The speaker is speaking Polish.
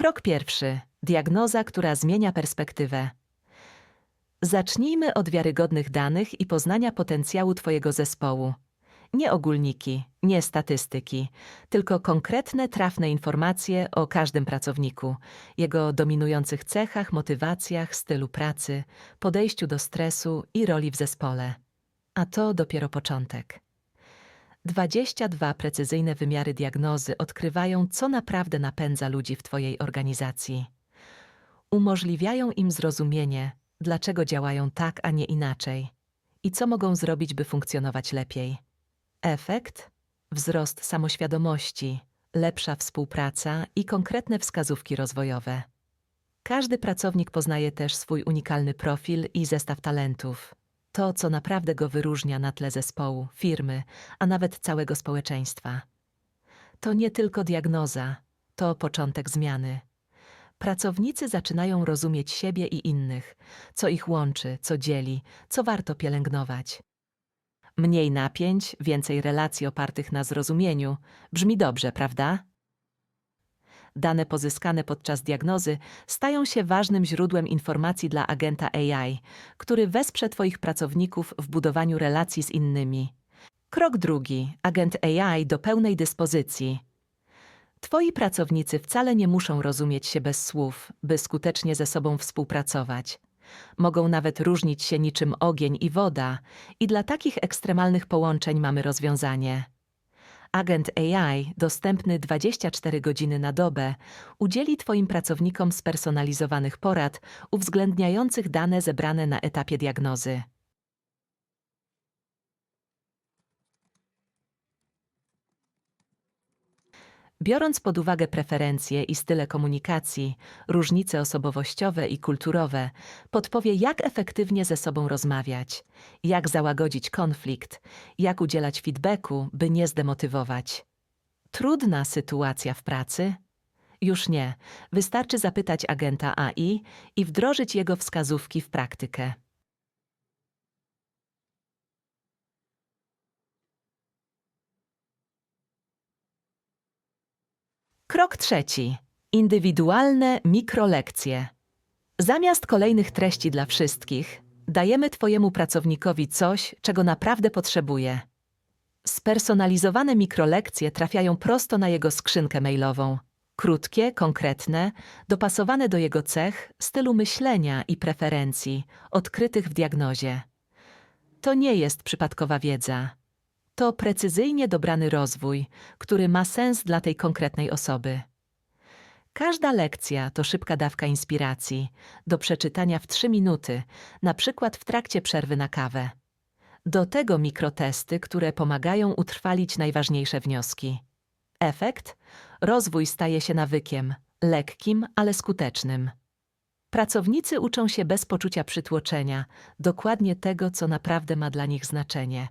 Krok pierwszy. Diagnoza, która zmienia perspektywę. Zacznijmy od wiarygodnych danych i poznania potencjału Twojego zespołu. Nie ogólniki, nie statystyki, tylko konkretne, trafne informacje o każdym pracowniku, jego dominujących cechach, motywacjach, stylu pracy, podejściu do stresu i roli w zespole. A to dopiero początek. 22 precyzyjne wymiary diagnozy odkrywają, co naprawdę napędza ludzi w Twojej organizacji. Umożliwiają im zrozumienie, dlaczego działają tak, a nie inaczej i co mogą zrobić, by funkcjonować lepiej. Efekt? Wzrost samoświadomości, lepsza współpraca i konkretne wskazówki rozwojowe. Każdy pracownik poznaje też swój unikalny profil i zestaw talentów. To, co naprawdę go wyróżnia na tle zespołu, firmy, a nawet całego społeczeństwa. To nie tylko diagnoza, to początek zmiany. Pracownicy zaczynają rozumieć siebie i innych, co ich łączy, co dzieli, co warto pielęgnować. Mniej napięć, więcej relacji opartych na zrozumieniu. Brzmi dobrze, prawda? Dane pozyskane podczas diagnozy stają się ważnym źródłem informacji dla agenta AI, który wesprze Twoich pracowników w budowaniu relacji z innymi. Krok drugi. Agent AI do pełnej dyspozycji. Twoi pracownicy wcale nie muszą rozumieć się bez słów, by skutecznie ze sobą współpracować. Mogą nawet różnić się niczym ogień i woda, i dla takich ekstremalnych połączeń mamy rozwiązanie. Agent AI, dostępny 24 godziny na dobę, udzieli Twoim pracownikom spersonalizowanych porad uwzględniających dane zebrane na etapie diagnozy. Biorąc pod uwagę preferencje i style komunikacji, różnice osobowościowe i kulturowe, podpowie, jak efektywnie ze sobą rozmawiać, jak załagodzić konflikt, jak udzielać feedbacku, by nie zdemotywować. Trudna sytuacja w pracy? Już nie. Wystarczy zapytać agenta AI i wdrożyć jego wskazówki w praktykę. Krok trzeci. Indywidualne mikrolekcje. Zamiast kolejnych treści dla wszystkich, dajemy Twojemu pracownikowi coś, czego naprawdę potrzebuje. Spersonalizowane mikrolekcje trafiają prosto na jego skrzynkę mailową. Krótkie, konkretne, dopasowane do jego cech, stylu myślenia i preferencji, odkrytych w diagnozie. To nie jest przypadkowa wiedza. To precyzyjnie dobrany rozwój, który ma sens dla tej konkretnej osoby. Każda lekcja to szybka dawka inspiracji do przeczytania w trzy minuty, na przykład w trakcie przerwy na kawę. Do tego mikrotesty, które pomagają utrwalić najważniejsze wnioski. Efekt? Rozwój staje się nawykiem, lekkim, ale skutecznym. Pracownicy uczą się bez poczucia przytłoczenia, dokładnie tego, co naprawdę ma dla nich znaczenie.